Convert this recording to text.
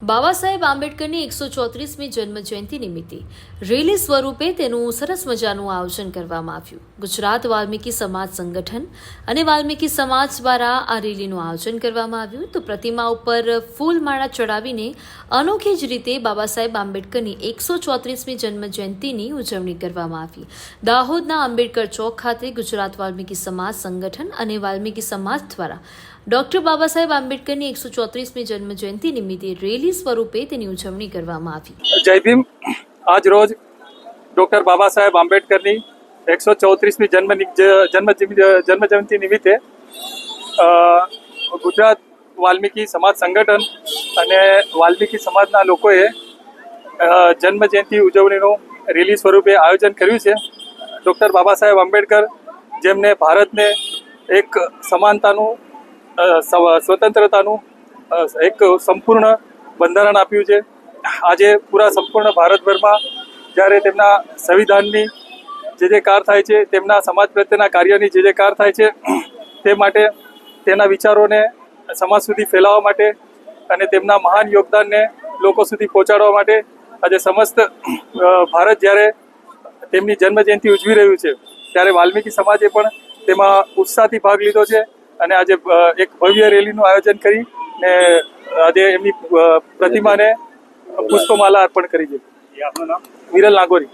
બાબા સાહેબ આંબેડકરની એકસો ચોત્રીસમી જન્મ જયંતિ નિમિત્તે રેલી સ્વરૂપે તેનું સરસ મજાનું આયોજન કરવામાં આવ્યું. ગુજરાત વાલ્મીકી સમાજ સંગઠન અને વાલ્મીકી સમાજ દ્વારા આ રેલીનું આયોજન કરવામાં આવ્યું. તો પ્રતિમા ઉપર ફૂલમાળા ચડાવીને અનોખી જ રીતે બાબા સાહેબ આંબેડકરની એકસો ચોત્રીસમી જન્મ જયંતિની ઉજવણી કરવામાં આવી. દાહોદના આંબેડકર ચોક ખાતે ગુજરાત વાલ્મીકી સમાજ સંગઠન અને વાલ્મીકી સમાજ દ્વારા ડોક્ટર બાબા સાહેબ આંબેડકરની એકસો ચોત્રીસમી જન્મ જયંતિ નિમિત્તે રેલી સ્વરૂપે તેની ઉજવણી કરવામાં આવી. જય ભીમ. આજ રોજ ડૉક્ટર બાબા સાહેબ આંબેડકરની એકસો ચોત્રીસમી જન્મ જન્મ જન્મ જયંતિ નિમિત્તે ગુજરાત વાલ્મીકી સમાજ સંગઠન અને વાલ્મીકી સમાજના લોકોએ જન્મ જયંતિ ઉજવણીનું રેલી સ્વરૂપે આયોજન કર્યું છે. ડૉક્ટર બાબા સાહેબ આંબેડકર જેમને ભારતને એક સમાનતાનું સ્વતંત્રતાનું એક સંપૂર્ણ બંધારણ આપ્યું છે. આજે પૂરા સંપૂર્ણ ભારતભરમાં જ્યારે તેમના સંવિધાનની જે જે કાર થાય છે, તેમના સમાજ પ્રત્યેના કાર્યની જે જે કાર થાય છે, તે માટે તેના વિચારોને સમાજ સુધી ફેલાવવા માટે અને તેમના મહાન યોગદાનને લોકો સુધી પહોંચાડવા માટે આજે સમસ્ત ભારત જ્યારે તેમની જન્મજયંતિ ઉજવી રહ્યું છે, ત્યારે વાલ્મીકી સમાજે પણ તેમાં ઉત્સાહથી ભાગ લીધો છે. અને આજે એક ભવ્ય રેલીનું આયોજન કરી ને આજે એમની પ્રતિમાને પુષ્પમાલા અર્પણ કરી છે. આપનું નામ? વિરલ નાગોરી.